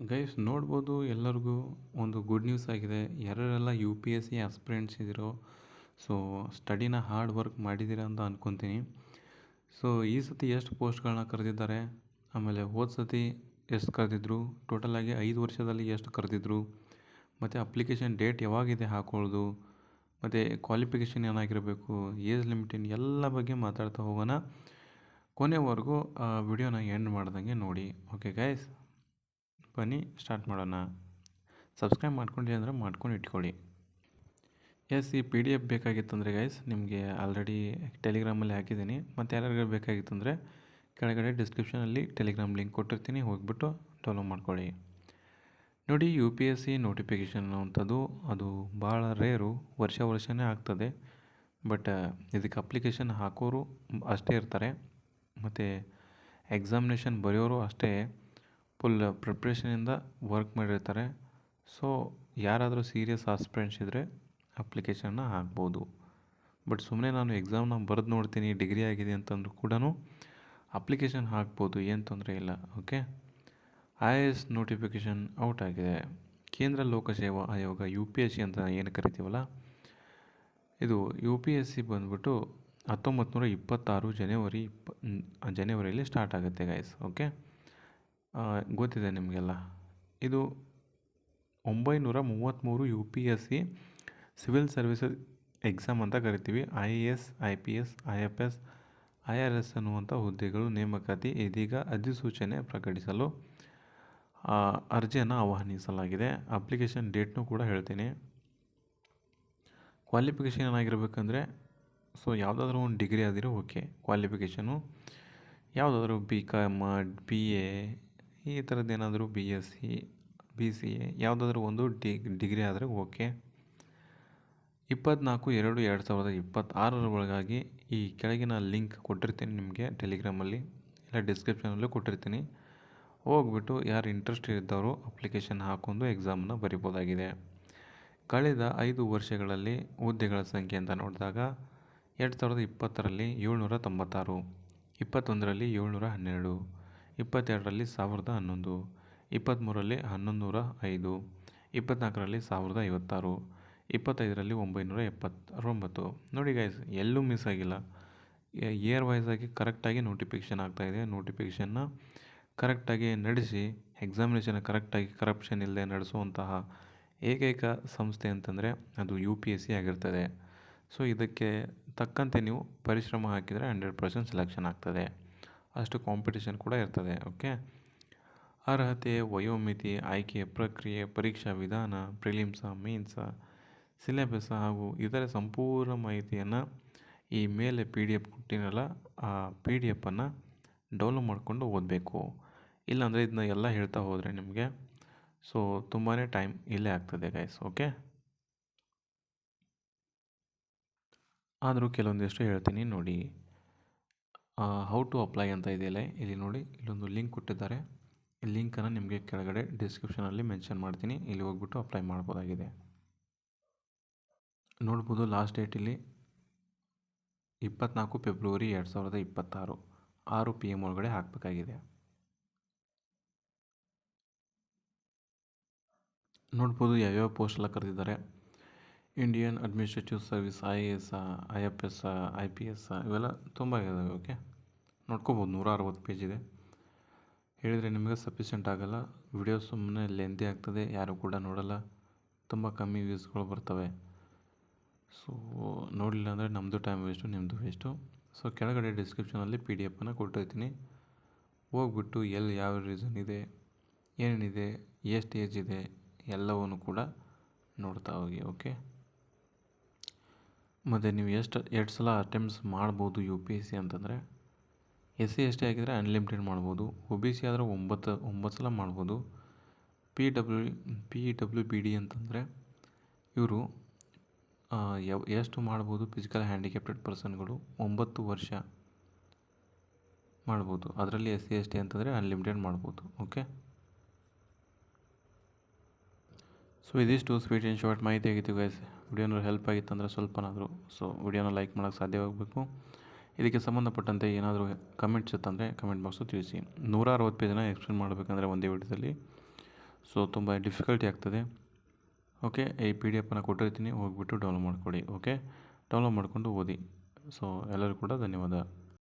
Guys ನೋಡ್ಬೋದು ಎಲ್ಲರಿಗೂ ಒಂದು ಗುಡ್ ನ್ಯೂಸ್ ಆಗಿದೆ. ಯಾರ್ಯಾರೆಲ್ಲ U P S C aspirants ಇದ್ದೀರೋ ಸೊ ಸ್ಟಡಿನ ಹಾರ್ಡ್ ವರ್ಕ್ ಮಾಡಿದ್ದೀರಾ ಅಂತ ಅಂದ್ಕೊತೀನಿ ಸೊ ಈ ಸತಿ ಎಷ್ಟು ಪೋಸ್ಟ್ಗಳನ್ನ ಕರೆದಿದ್ದಾರೆ? ಆಮೇಲೆ ಹೋದ ಸತಿ ಎಷ್ಟು ಕರೆದಿದ್ರು? ಟೋಟಲಾಗಿ ಐದು ವರ್ಷದಲ್ಲಿ ಎಷ್ಟು ಕರೆದಿದ್ರು? ಮತ್ತು ಅಪ್ಲಿಕೇಶನ್ ಡೇಟ್ ಯಾವಾಗಿದೆ ಹಾಕೊಳ್ಳೋದು ಮತ್ತು ಕ್ವಾಲಿಫಿಕೇಷನ್ ಏನಾಗಿರಬೇಕು? ಏಜ್ ಲಿಮಿಟಿನ ಎಲ್ಲ ಬಗ್ಗೆ ಮಾತಾಡ್ತಾ ಹೋಗೋಣ. ಕೊನೆವರೆಗೂ ವಿಡಿಯೋನ ಎಂಡ್ ಮಾಡ್ದಂಗೆ ನೋಡಿ. ಓಕೆ ಗೈಸ್ ಬನ್ನಿ ಸ್ಟಾರ್ಟ್ ಮಾಡೋಣ. ಸಬ್ಸ್ಕ್ರೈಬ್ ಮಾಡ್ಕೊಂಡ್ರಿ ಅಂದರೆ ಮಾಡ್ಕೊಂಡು ಇಟ್ಕೊಳ್ಳಿ. ಎಸ್ ಈ ಪಿ ಡಿ ಎಫ್ ಬೇಕಾಗಿತ್ತಂದರೆ ಗೈಸ್ ನಿಮಗೆ ಆಲ್ರೆಡಿ ಟೆಲಿಗ್ರಾಮಲ್ಲಿ ಹಾಕಿದ್ದೀನಿ. ಮತ್ತು ಯಾರ್ಯಾರಿಗೆ ಬೇಕಾಗಿತ್ತಂದರೆ ಕೆಳಗಡೆ ಡಿಸ್ಕ್ರಿಪ್ಷನಲ್ಲಿ ಟೆಲಿಗ್ರಾಮ್ ಲಿಂಕ್ ಕೊಟ್ಟಿರ್ತೀನಿ, ಹೋಗಿಬಿಟ್ಟು ಡೌನ್ಲೋಡ್ ಮಾಡ್ಕೊಳ್ಳಿ. ನೋಡಿ U P S C notification ಅಂಥದ್ದು ಅದು ಭಾಳ ರೇರು ವರ್ಷ ವರ್ಷವೇ ಆಗ್ತದೆ. ಬಟ್ ಇದಕ್ಕೆ ಅಪ್ಲಿಕೇಶನ್ ಹಾಕೋರು ಅಷ್ಟೇ ಇರ್ತಾರೆ. ಮತ್ತು ಎಕ್ಸಾಮಿನೇಷನ್ ಬರೆಯೋರು ಅಷ್ಟೇ. ಫುಲ್ ಪ್ರಿಪ್ರೇಷನಿಂದ ವರ್ಕ್ ಮಾಡಿರ್ತಾರೆ. ಸೊ ಯಾರಾದರೂ ಸೀರಿಯಸ್ ಆಸ್ಪಿರೆಂಟ್ಸ್ ಇದ್ದರೆ ಅಪ್ಲಿಕೇಶನ್ನ ಹಾಕ್ಬೋದು. ಬಟ್ ಸುಮ್ಮನೆ ನಾನು ಎಕ್ಸಾಮ್ನ ಬರೆದು ನೋಡ್ತೀನಿ ಡಿಗ್ರಿ ಆಗಿದೆ ಅಂತಂದ್ರೂ ಕೂಡ ಅಪ್ಲಿಕೇಶನ್ ಹಾಕ್ಬೋದು, ಏನು ತೊಂದರೆ ಇಲ್ಲ okay I A S notification out ಆಗಿದೆ. ಕೇಂದ್ರ ಲೋಕಸೇವಾ ಆಯೋಗ ಯು ಪಿ ಎಸ್ ಸಿ ಅಂತ ಏನು ಕರಿತೀವಲ್ಲ? ಇದು ಯು ಪಿ ಎಸ್ ಸಿ ಬಂದ್ಬಿಟ್ಟು ಹತ್ತೊಂಬತ್ತು ನೂರ ಇಪ್ಪತ್ತಾರು ಜನವರಿ ಇಪ್ಪ ಜನವರಿಯಲ್ಲಿ ಸ್ಟಾರ್ಟ್ ಆಗುತ್ತೆ ಗೈಸ್ ಓಕೆ ಗೊತ್ತಿದೆ ನಿಮಗೆಲ್ಲ. ಇದು ಒಂಬೈನೂರ ಮೂವತ್ತ್ಮೂರು U P S C civil services exam ಅಂತ ಕರಿತೀವಿ. I A S I P S I F S I R S ಅನ್ನುವಂಥ ಹುದ್ದೆಗಳು ನೇಮಕಾತಿ, ಇದೀಗ ಅಧಿಸೂಚನೆ ಪ್ರಕಟಿಸಲು ಅರ್ಜಿಯನ್ನು ಆಹ್ವಾನಿಸಲಾಗಿದೆ. ಅಪ್ಲಿಕೇಶನ್ ಡೇಟ್ನೂ ಕೂಡ ಹೇಳ್ತೀನಿ. ಕ್ವಾಲಿಫಿಕೇಷನ್ ಏನಾಗಿರಬೇಕಂದ್ರೆ, ಸೊ ಯಾವುದಾದ್ರೂ ಒಂದು ಡಿಗ್ರಿ ಆದಿರೋ ಓಕೆ ಕ್ವಾಲಿಫಿಕೇಷನು ಯಾವುದಾದ್ರೂ ಬಿ ಕಾಮ್ ಬಿ ಎ ಈ ಥರದ್ದು ಏನಾದರೂ B S C B C A ಯಾವುದಾದ್ರೂ ಒಂದು ಡಿಗ್ರಿ ಆದರೆ ಓಕೆ. ಇಪ್ಪತ್ತ್ನಾಲ್ಕು ಎರಡು ಎರಡು ಸಾವಿರದ ಇಪ್ಪತ್ತಾರರ ಒಳಗಾಗಿ ಈ ಕೆಳಗಿನ ಲಿಂಕ್ ಕೊಟ್ಟಿರ್ತೀನಿ ನಿಮಗೆ ಟೆಲಿಗ್ರಾಮಲ್ಲಿ, ಇಲ್ಲ ಡಿಸ್ಕ್ರಿಪ್ಷನಲ್ಲೂ ಕೊಟ್ಟಿರ್ತೀನಿ. ಹೋಗ್ಬಿಟ್ಟು ಯಾರು ಇಂಟ್ರೆಸ್ಟ್ ಇದ್ದವರು ಅಪ್ಲಿಕೇಶನ್ ಹಾಕೊಂಡು ಎಕ್ಸಾಮನ್ನ ಬರಿಬೋದಾಗಿದೆ. ಕಳೆದ ಐದು ವರ್ಷಗಳಲ್ಲಿ ಹುದ್ದೆಗಳ ಸಂಖ್ಯೆ ಅಂತ ನೋಡಿದಾಗ ಎರಡು ಸಾವಿರದ ಇಪ್ಪತ್ತರಲ್ಲಿ ಏಳ್ನೂರ ತೊಂಬತ್ತಾರು, ಇಪ್ಪತ್ತೊಂದರಲ್ಲಿ ಏಳ್ನೂರ ಹನ್ನೆರಡು ಇಪ್ಪತ್ತೆರಡರಲ್ಲಿ ಸಾವಿರದ ಹನ್ನೊಂದು, ಇಪ್ಪತ್ತ್ಮೂರರಲ್ಲಿ ಹನ್ನೊಂದು ನೂರ ಐದು, ಇಪ್ಪತ್ತ್ನಾಲ್ಕರಲ್ಲಿ ಸಾವಿರದ ಐವತ್ತಾರು, ಇಪ್ಪತ್ತೈದರಲ್ಲಿ ಒಂಬೈನೂರ ಎಪ್ಪತ್ತೊಂಬತ್ತು ನೋಡಿ ಗೈಸ್ ಎಲ್ಲೂ ಮಿಸ್ ಆಗಿಲ್ಲ. ಇಯರ್ ವೈಸ್ ಆಗಿ ಕರೆಕ್ಟಾಗಿ ನೋಟಿಫಿಕೇಷನ್ ಆಗ್ತಾಯಿದೆ ನೋಟಿಫಿಕೇಷನ್ನ ಕರೆಕ್ಟಾಗಿ ನಡೆಸಿ ಎಕ್ಸಾಮಿನೇಷನ್ ಕರೆಕ್ಟಾಗಿ ಕರಪ್ಷನ್ ಇಲ್ಲದೆ ನಡೆಸುವಂತಹ ಏಕೈಕ ಸಂಸ್ಥೆ ಅಂತಂದರೆ ಅದು ಯು ಪಿ ಎಸ್ ಸಿ ಆಗಿರ್ತದೆ. ಸೊ ಇದಕ್ಕೆ ತಕ್ಕಂತೆ ನೀವು ಪರಿಶ್ರಮ ಹಾಕಿದರೆ ಹಂಡ್ರೆಡ್ ಪರ್ಸೆಂಟ್ ಸೆಲೆಕ್ಷನ್ ಆಗ್ತದೆ. ಅಷ್ಟು ಕಾಂಪಿಟೇಷನ್ ಕೂಡ ಇರ್ತದೆ ಓಕೆ ಅರ್ಹತೆ, ವಯೋಮಿತಿ, ಆಯ್ಕೆ, ಪ್ರಕ್ರಿಯೆ, ಪರೀಕ್ಷಾ ವಿಧಾನ ಪ್ರಿಲಿಮ್ಸ ಮೀನ್ಸ ಸಿಲೆಬಸ್ ಹಾಗೂ ಇತರೆ ಸಂಪೂರ್ಣ ಮಾಹಿತಿಯನ್ನು ಈ ಮೇಲೆ ಪಿ ಡಿ ಎಫ್ ಕೊಟ್ಟಿನಲ್ಲ, ಆ ಪಿ ಡಿ ಎಫನ್ನು ಡೌನ್ಲೋಡ್ ಮಾಡಿಕೊಂಡು ಓದಬೇಕು. ಇಲ್ಲಾಂದರೆ ಇದನ್ನ ಎಲ್ಲ ಹೇಳ್ತಾ ಹೋದರೆ ನಿಮಗೆ. ಸೊ ತುಂಬಾ ಟೈಮ್ ಇಲ್ಲೇ ಆಗ್ತದೆ ಗೈಸ್ ಓಕೆ ಆದರೂ ಕೆಲವೊಂದಿಷ್ಟು ಹೇಳ್ತೀನಿ ನೋಡಿ. ಹೌ ಟು ಅಪ್ಲೈ ಅಂತ ಇದೆಯಲ್ಲ, ಇಲ್ಲಿ ನೋಡಿ, ಇಲ್ಲೊಂದು ಲಿಂಕ್ ಕೊಟ್ಟಿದ್ದಾರೆ. ಈ ಲಿಂಕನ್ನು ನಿಮಗೆ ಕೆಳಗಡೆ ಡಿಸ್ಕ್ರಿಪ್ಷನಲ್ಲಿ ಮೆನ್ಷನ್ ಮಾಡ್ತೀನಿ. ಇಲ್ಲಿ ಹೋಗ್ಬಿಟ್ಟು ಅಪ್ಲೈ ಮಾಡ್ಬೋದಾಗಿದೆ. ನೋಡ್ಬೋದು ಲಾಸ್ಟ್ ಡೇಟ್ ಇಲ್ಲಿ ಇಪ್ಪತ್ನಾಲ್ಕು ಫೆಬ್ರವರಿ ಎರಡು ಸಾವಿರದ ಇಪ್ಪತ್ತಾರು, ಆರು ಪಿ ಎಂ ಒಳಗಡೆ ಹಾಕಬೇಕಾಗಿದೆ. ನೋಡ್ಬೋದು, ಯಾವ್ಯಾವ ಪೋಸ್ಟೆಲ್ಲ ಕರೆದಿದ್ದಾರೆ. Indian administrative service I A S I F S I P S ಇವೆಲ್ಲ ತುಂಬ ಇದಾವೆ ಓಕೆ ನೋಡ್ಕೋಬೋದು ನೂರ ಅರವತ್ತು ಪೇಜ್ ಇದೆ. ಹೇಳಿದರೆ ನಿಮಗೆ ಸಫಿಷಿಯೆಂಟ್ ಆಗೋಲ್ಲ. ವಿಡಿಯೋ ಸುಮ್ಮನೆ ಲೆಂತಿ ಆಗ್ತದೆ, ಯಾರು ಕೂಡ ನೋಡೋಲ್ಲ. ತುಂಬ ಕಮ್ಮಿ ವ್ಯೂಸ್ಗಳು ಬರ್ತವೆ. ಸೊ ನೋಡಲಿಲ್ಲ ಅಂದರೆ ನಮ್ಮದು ಟೈಮ್ ವೇಸ್ಟು ನಿಮ್ಮದು ವೇಸ್ಟು ಸೊ ಕೆಳಗಡೆ ಡಿಸ್ಕ್ರಿಪ್ಷನಲ್ಲಿ ಪಿ ಡಿ ಎಫನ್ನು ಕೊಟ್ಟಿರ್ತೀನಿ ಹೋಗ್ಬಿಟ್ಟು ಎಲ್ಲಿ ಯಾವ ರೀಸನ್ ಇದೆ, ಏನೇನಿದೆ, ಎಷ್ಟು ಏಜ್ ಇದೆ, ಎಲ್ಲವನ್ನು ಕೂಡ ನೋಡ್ತಾ ಹೋಗಿ ಓಕೆ ಮತ್ತು ನೀವು ಎಷ್ಟು, ಎರಡು ಸಲ ಅಟೆಂಪ್ಟ್ಸ್ ಮಾಡ್ಬೋದು ಯು ಪಿ ಎಸ್ ಸಿ ಅಂತಂದರೆ ಎಸ್ ಸಿ ಎಸ್ ಟಿ ಆಗಿದ್ದರೆ ಅನ್ಲಿಮಿಟೆಡ್ ಮಾಡ್ಬೋದು ಒ ಬಿ ಸಿ ಆದರೆ ಒಂಬತ್ತು ಒಂಬತ್ತು ಸಲ ಮಾಡ್ಬೋದು. P W P W B D ಅಂತಂದರೆ, ಇವರು ಯಾವ ಎಷ್ಟು ಮಾಡ್ಬೋದು ಫಿಸಿಕಲ್ ಹ್ಯಾಂಡಿಕ್ಯಾಪ್ಟೆಡ್ ಪರ್ಸನ್ಗಳು ಒಂಬತ್ತು ವರ್ಷ ಮಾಡ್ಬೋದು. ಅದರಲ್ಲಿ ಎಸ್ ಸಿ ಎಸ್ ಟಿ ಅಂತಂದರೆ ಅನ್ಲಿಮಿಟೆಡ್ ಮಾಡ್ಬೋದು ಓಕೆ ಸೊ ಇದಿಷ್ಟು ಸ್ವೀಟ್ ಆ್ಯಂಡ್ ಶಾರ್ಟ್ ಮಾಹಿತಿ ಆಗಿತ್ತು ಗೈಸ್ ವಿಡಿಯೋನ ಹೆಲ್ಪ್ ಆಗಿತ್ತು ಅಂದರೆ ಸ್ವಲ್ಪನಾದರೂ. ಸೊ ವಿಡಿಯೋನ ಲೈಕ್ ಮಾಡೋಕ್ಕೆ ಸಾಧ್ಯವಾಗಬೇಕು ಇದಕ್ಕೆ ಸಂಬಂಧಪಟ್ಟಂತೆ ಏನಾದರೂ ಕಮೆಂಟ್ಸ್ ಇತ್ತಂದರೆ ಕಮೆಂಟ್ ಬಾಕ್ಸು ತಿಳಿಸಿ. ನೂರ ಅರವತ್ತು ಪೇಜನ್ನು ಎಕ್ಸ್ಪ್ಲೇನ್ ಮಾಡಬೇಕಂದ್ರೆ ಒಂದೇ ವಿಡಿಯೋದಲ್ಲಿ. ಸೊ ತುಂಬ ಡಿಫಿಕಲ್ಟಿ ಆಗ್ತದೆ. ಓಕೆ ಈ ಪಿ ಡಿ ಎಫನ್ನು ಕೊಟ್ಟಿರ್ತೀನಿ. ಹೋಗಿಬಿಟ್ಟು ಡೌನ್ಲೋಡ್ ಮಾಡಿಕೊಡಿ. ಓಕೆ ಡೌನ್ಲೋಡ್ ಮಾಡಿಕೊಂಡು ಓದಿ. ಸೊ ಎಲ್ಲರಿಗೂ ಕೂಡ ಧನ್ಯವಾದ.